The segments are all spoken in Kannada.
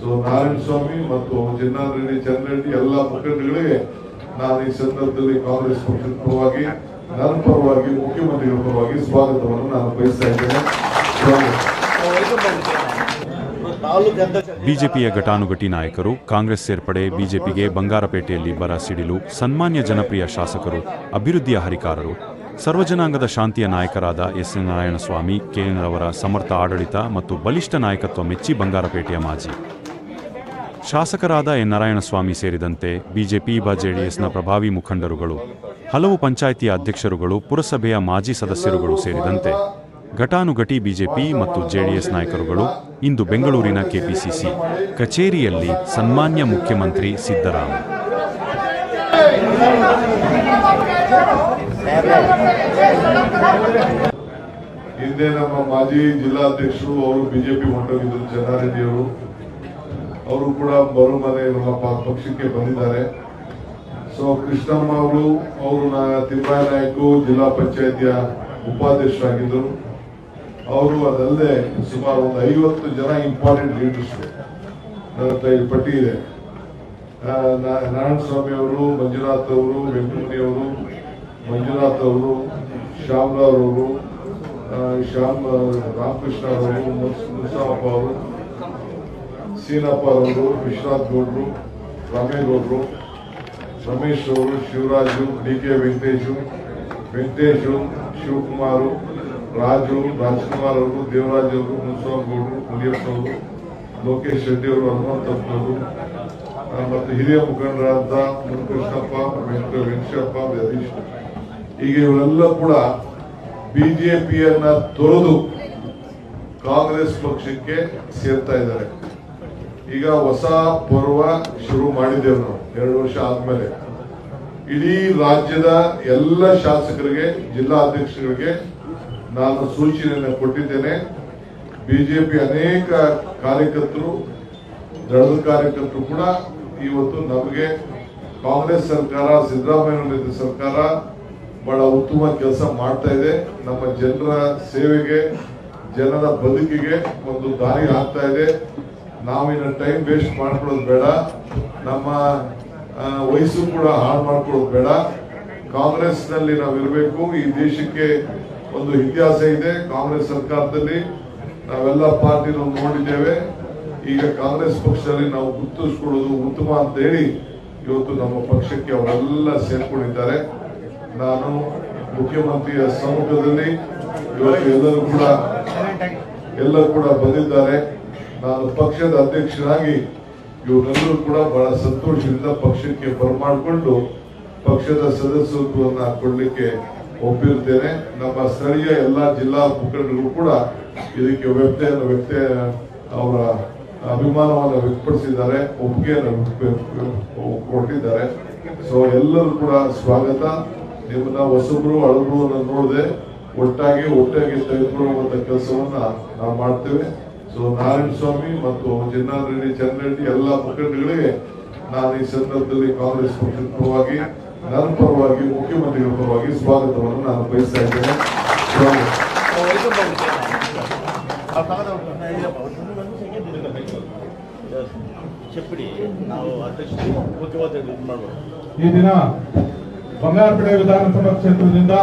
ಸೊ ನಾರಾಯಣ ಸ್ವಾಮಿ ಮತ್ತು ಜನಾರ್ದನ್ ರೆಡ್ಡಿ ಚಂದ್ರ ರೆಡ್ಡಿ ಎಲ್ಲ ಮುಖಂಡಗಳಿಗೆ ನಾನು ಈ ಸಂದರ್ಭದಲ್ಲಿ ಕಾಂಗ್ರೆಸ್ ಪಕ್ಷದ ಪರವಾಗಿ, ನನ್ನ ಪರವಾಗಿ, ಮುಖ್ಯಮಂತ್ರಿಗಳ ಪರವಾಗಿ ಸ್ವಾಗತವನ್ನು ನಾನು ಬಯಸ್ತಾ ಇದ್ದೇನೆ. ಬಿಜೆಪಿಯ ಘಟಾನುಘಟಿ ನಾಯಕರು, ಕಾಂಗ್ರೆಸ್ ಸೇರ್ಪಡೆ, ಬಿಜೆಪಿಗೆ ಬಂಗಾರಪೇಟೆಯಲ್ಲಿ ಬರ ಸಿಡಿಲು, ಸನ್ಮಾನ್ಯ ಜನಪ್ರಿಯ ಶಾಸಕರು, ಅಭಿವೃದ್ಧಿಯ ಹರಿಕಾರರು ಸರ್ವಜನಾಂಗದ ಶಾಂತಿಯ ನಾಯಕರಾದ ಎಸ್ ಎನ್ ನಾರಾಯಣಸ್ವಾಮಿ ಅವರ ಸಮರ್ಥ ಆಡಳಿತ ಮತ್ತು ಬಲಿಷ್ಠ ನಾಯಕತ್ವ ಮೆಚ್ಚಿ ಬಂಗಾರಪೇಟೆಯ ಮಾಜಿ. ಶಾಸಕರಾದ ಎನ್ ನಾರಾಯಣಸ್ವಾಮಿ ಸೇರಿದಂತೆ ಬಿಜೆಪಿ ಬ ಜೆಡಿಎಸ್ನ ಪ್ರಭಾವಿ ಮುಖಂಡರುಗಳು, ಹಲವು ಪಂಚಾಯಿತಿಯ ಅಧ್ಯಕ್ಷರುಗಳು, ಪುರಸಭೆಯ ಮಾಜಿ ಸದಸ್ಯರುಗಳು ಸೇರಿದಂತೆ ಘಟಾನುಘಟಿ ಬಿಜೆಪಿ ಮತ್ತು ಜೆಡಿಎಸ್ ನಾಯಕರುಗಳು ಇಂದು ಬೆಂಗಳೂರಿನ ಕೆಪಿಸಿಸಿ ಕಚೇರಿಯಲ್ಲಿ ಸನ್ಮಾನ್ಯ ಮುಖ್ಯಮಂತ್ರಿ ಸಿದ್ದರಾಮ ಹಿಂದೆ ನಮ್ಮ ಮಾಜಿ ಜಿಲ್ಲಾಧ್ಯಕ್ಷರು ಅವರು ಬಿಜೆಪಿ ಹೊಂಟೋಗಿದ್ದರು ಜನಾರೆಡ್ಡಿ ಅವರು ಅವರು ಕೂಡ ಬರುಮನೆ ನಮ್ಮ ಪಕ್ಷಕ್ಕೆ ಬಂದಿದ್ದಾರೆ. ಸೊ ಕೃಷ್ಣಮ್ಮ ಅವರು ಅವರು ತಿಮ್ಮಾಯ ನಾಯ್ಕು ಜಿಲ್ಲಾ ಪಂಚಾಯತಿಯ ಉಪಾಧ್ಯಕ್ಷರಾಗಿದ್ದರು. ಅವರು ಅದಲ್ಲದೆ ಸುಮಾರು ಒಂದು ಐವತ್ತು ಜನ ಇಂಪಾರ್ಟೆಂಟ್ ಲೀಡರ್ಸ್ ನನ್ನ ಪಟ್ಟಿ ಇದೆ. ನಾರಾಯಣ ಸ್ವಾಮಿ ಅವರು, ಮಂಜುನಾಥ್ ಅವರು ವೆಂಕಟಮಣಿ ಅವರು, ಮಂಜುನಾಥ್ ಅವರು ಶ್ಯಾಮರಾವ್ ಅವರು ಶ್ಯಾಮ್ ರಾಮಕೃಷ್ಣ ಅವರು ಮುಸಾಮಪ್ಪ ಅವರು, ಸೀನಪ್ಪ ಅವರು, ವಿಶ್ವನಾಥ್ ಗೌಡ್ರು ರಾಮೇಗೌಡರು ರಮೇಶ್ ಅವರು, ಶಿವರಾಜು ಡಿ ಕೆ ವೆಂಕಟೇಶು ವೆಂಕಟೇಶು, ಶಿವಕುಮಾರ್, ರಾಜು, ರಾಜ್ಕುಮಾರ್ ಅವರು, ದೇವರಾಜ್ ಅವರು ಮುನಿಸ್ವಾಮಿ ಗೌಡರು, ಮುನಿಯಪ್ಪ ಅವರು, ಲೋಕೇಶ್ ಶೆಟ್ಟಿ ಅವರು ಹನುಮಂತಪ್ಪನವರು ಮತ್ತು ಹಿರಿಯ ಮುಖಂಡರಾದ ಮುರುಕೃಷ್ಣಪ್ಪ ವೆಂಕಟ ವೆಂಕಟಪ್ಪ ಹರೀಶ್ ಈಗ ಇವರೆಲ್ಲ ಕೂಡ ಬಿಜೆಪಿಯನ್ನ ತೊರೆದು ಕಾಂಗ್ರೆಸ್ ಪಕ್ಷಕ್ಕೆ ಸೇರ್ತಾ ಇದ್ದಾರೆ. ಈಗ ಹೊಸ ಪರ್ವ ಶುರು ಮಾಡಿದ್ದೇವೆ ನಾವು, ಎರಡು ವರ್ಷ ಆದ್ಮೇಲೆ. ಇಡೀ ರಾಜ್ಯದ ಎಲ್ಲ ಶಾಸಕರಿಗೆ ಜಿಲ್ಲಾ ಅಧ್ಯಕ್ಷರಿಗೆ ನಾನು ಸೂಚನೆಯನ್ನು ಕೊಟ್ಟಿದ್ದೇನೆ. ಬಿಜೆಪಿ ಅನೇಕ ಕಾರ್ಯಕರ್ತರು, ದಳದ ಕಾರ್ಯಕರ್ತರು ಕೂಡ ಇವತ್ತು ನಮಗೆ ಕಾಂಗ್ರೆಸ್ ಸರ್ಕಾರ, ಸಿದ್ದರಾಮಯ್ಯ ಸರ್ಕಾರ ಬಹಳ ಉತ್ತಮ ಕೆಲಸ ಮಾಡ್ತಾ ಇದೆ. ನಮ್ಮ ಜನರ ಸೇವೆಗೆ, ಜನರ ಬದುಕಿಗೆ ಒಂದು ದಾರಿ ಆಗ್ತಾ ಇದೆ. ನಾವಿನ ಟೈಮ್ ವೇಸ್ಟ್ ಮಾಡ್ಕೊಳ್ಳೋದು ಬೇಡ. ನಮ್ಮ ವಯಸ್ಸು ಕೂಡ ಹಾಳು ಮಾಡ್ಕೊಳ್ಳೋದು ಬೇಡ. ಕಾಂಗ್ರೆಸ್ನಲ್ಲಿ ನಾವು ಇರಬೇಕು ಈ ದೇಶಕ್ಕೆ ಒಂದು ಇತಿಹಾಸ ಇದೆ. ಕಾಂಗ್ರೆಸ್ ಸರ್ಕಾರದಲ್ಲಿ ನಾವೆಲ್ಲ ಪಾರ್ಟಿನೂ ನೋಡಿದ್ದೇವೆ. ಈಗ ಕಾಂಗ್ರೆಸ್ ಪಕ್ಷದಲ್ಲಿ ನಾವು ಗುರುತಿಸ್ಕೊಳ್ಳೋದು ಉತ್ತಮ ಅಂತ ಹೇಳಿ ಇವತ್ತು ನಮ್ಮ ಪಕ್ಷಕ್ಕೆ ಅವರೆಲ್ಲ ಸೇರ್ಕೊಂಡಿದ್ದಾರೆ. ನಾನು ಮುಖ್ಯಮಂತ್ರಿಯ ಸಮ್ಮುಖದಲ್ಲಿ ಇವತ್ತು ಎಲ್ಲರೂ ಕೂಡ ಎಲ್ಲರೂ ಕೂಡ ಬಂದಿದ್ದಾರೆ. ನಾನು ಪಕ್ಷದ ಅಧ್ಯಕ್ಷರಾಗಿ ಇವರೆಲ್ಲರೂ ಕೂಡ ಬಹಳ ಸಂತೋಷದಿಂದ ಪಕ್ಷಕ್ಕೆ ಬರಮಾಡಿಕೊಂಡು ಪಕ್ಷದ ಸದಸ್ಯತ್ವವನ್ನು ಕೊಡಲಿಕ್ಕೆ ಒಪ್ಪಿರ್ತೇನೆ. ನಮ್ಮ ಸ್ಥಳೀಯ ಎಲ್ಲ ಜಿಲ್ಲಾ ಮುಖಂಡರು ಕೂಡ ಇದಕ್ಕೆ ವ್ಯಕ್ತಿಯನ್ನು ವ್ಯಕ್ತಿ ಅವರ ಅಭಿಮಾನವನ್ನು ವ್ಯಕ್ತಪಡಿಸಿದ್ದಾರೆ, ಒಪ್ಪಿಗೆಯನ್ನು ಕೊಟ್ಟಿದ್ದಾರೆ. ಸೊ ಎಲ್ಲರೂ ಕೂಡ ಸ್ವಾಗತ. ನಿಮ್ಮನ್ನ ಹೊಸಬ್ರು, ಹಳಬ್ರು ನೋಡದೆ ಒಟ್ಟಾಗಿ ಒಟ್ಟಾಗಿ ತೆಗೆದುಕೊಳ್ಳುವಂತ ಕೆಲಸವನ್ನ ನಾವು ಮಾಡ್ತೇವೆ. ಸೊ ನಾರಾಯಣ ಸ್ವಾಮಿ ಮತ್ತು ಜನಾರ್ದನ್ ರೆಡ್ಡಿ ಚಂದ್ರ ರೆಡ್ಡಿ ಎಲ್ಲ ಮುಖಂಡಗಳಿಗೆ ನಾನು ಈ ಸಂದರ್ಭದಲ್ಲಿ ಕಾಂಗ್ರೆಸ್ ಪಕ್ಷದ ಪರವಾಗಿ, ನನ್ನ ಪರವಾಗಿ, ಮುಖ್ಯಮಂತ್ರಿಗಳ ಪರವಾಗಿ ಸ್ವಾಗತವನ್ನು ನಾನು ಬಯಸ್ತಾ ಇದ್ದೇನೆ. ನಾವು ಈ ದಿನ ಬಂಗಾರಪೇಟೆ ವಿಧಾನಸಭಾ ಕ್ಷೇತ್ರದಿಂದ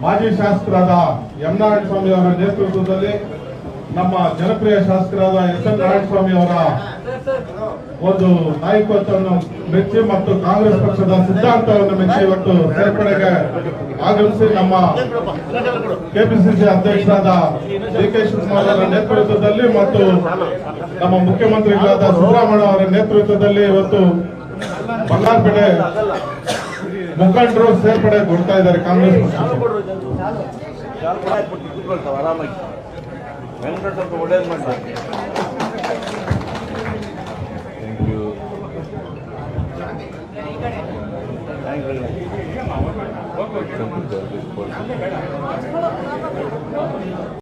ಮಾಜಿ ಶಾಸಕರಾದ ಯಮನಾರಾಯಣ ಸ್ವಾಮಿ ಅವರ ನೇತೃತ್ವದಲ್ಲಿ ನಮ್ಮ ಜನಪ್ರಿಯ ಶಾಸಕರಾದ ಎಸ್ ಎನ್ ನಾರಾಯಣ ಸ್ವಾಮಿ ಅವರ ಒಂದು ನಾಯಕತ್ವವನ್ನು ಮೆಚ್ಚಿ ಮತ್ತು ಕಾಂಗ್ರೆಸ್ ಪಕ್ಷದ ಸಿದ್ಧಾಂತವನ್ನು ಮೆಚ್ಚಿ ಇವತ್ತು ಸೇರ್ಪಡೆಗೆ ಆಗಮಿಸಿ ನಮ್ಮ ಕೆಪಿಸಿಸಿ ಅಧ್ಯಕ್ಷರಾದ ಡಿ ಕೆ ಶಿವಕುಮಾರ್ ಅವರ ನೇತೃತ್ವದಲ್ಲಿ ಮತ್ತು ನಮ್ಮ ಮುಖ್ಯಮಂತ್ರಿಗಳಾದ ಸಿದ್ದರಾಮಯ್ಯ ಅವರ ನೇತೃತ್ವದಲ್ಲಿ ಇವತ್ತು ಬಂಗಾರಪೇಟೆ ಮುಖಂಡರು ಸೇರ್ಪಡೆಗೊಳ್ತಾ ಇದ್ದಾರೆ ಕಾಂಗ್ರೆಸ್ ಪಕ್ಷಕ್ಕೆ. ವೆಂಕಟೇಶ್ ಸ್ವಲ್ಪ ಒಳ್ಳೇದು ಮಾಡ್ತಾರೆ ಥ್ಯಾಂಕ್ ಯು